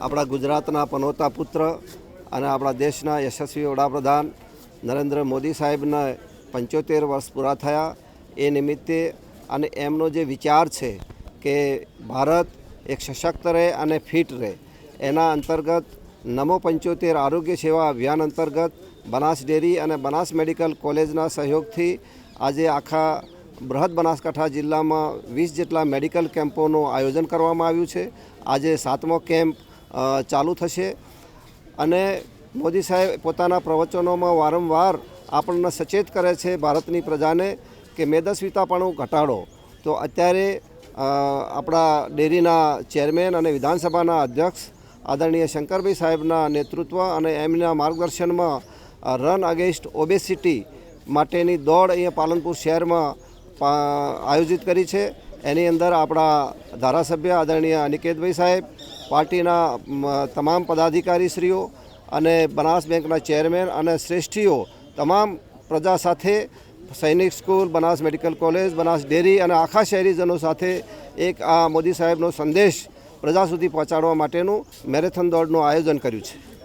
આપણા ગુજરાતના પનોતા પુત્ર અને આપણા દેશના યશસ્વી વડાપ્રધાન નરેન્દ્ર મોદી સાહેબના પંચોતેર વર્ષ પૂરા થયા. એ નિમિત્તે અને એમનો જે વિચાર છે કે ભારત એક સશક્ત રહે અને ફિટ રહે, એના અંતર્ગત નમો પંચોતેર આરોગ્ય સેવા અભિયાન અંતર્ગત બનાસ ડેરી અને બનાસ મેડિકલ કોલેજના સહયોગથી આજે આખા બૃહદ બનાસકાંઠા જિલ્લામાં વીસ જેટલા મેડિકલ કેમ્પોનું આયોજન કરવામાં આવ્યું છે. આજે સાતમો કેમ્પ ચાલુ થશે. અને મોદી સાહેબ પોતાના પ્રવચનોમાં વારંવાર આપણને સચેત કરે છે ભારતની પ્રજાને કે મેદસ્વીતાપણું ઘટાડો. તો અત્યારે આપણા ડેરીના ચેરમેન અને વિધાનસભાના અધ્યક્ષ આદરણીય શંકરભાઈ સાહેબના નેતૃત્વ અને એમના માર્ગદર્શનમાં રન અગેન્સ્ટ ઓબેસિટી માટેની દોડ અહીંયા પાલનપુર શહેરમાં આયોજિત કરી છે. એની અંદર આપણા ધારાસભ્ય આદરણીય અનિકેતભાઈ સાહેબ, પાર્ટીના તમામ તમામ પદાધિકારીશ્રીઓ અને બનાસ બેંકના ચેરમેન અને શ્રેષ્ઠીઓ તમામ પ્રજા સાથે સૈનિક school, Banas medical college, Banas dairy અને આખા શહેરીજનો સાથે એક આ મોદી સાહેબનો સંદેશ પ્રજા સુધી પહોંચાડવા માટેનું મેરેથોન દોડનું આયોજન કર્યું છે.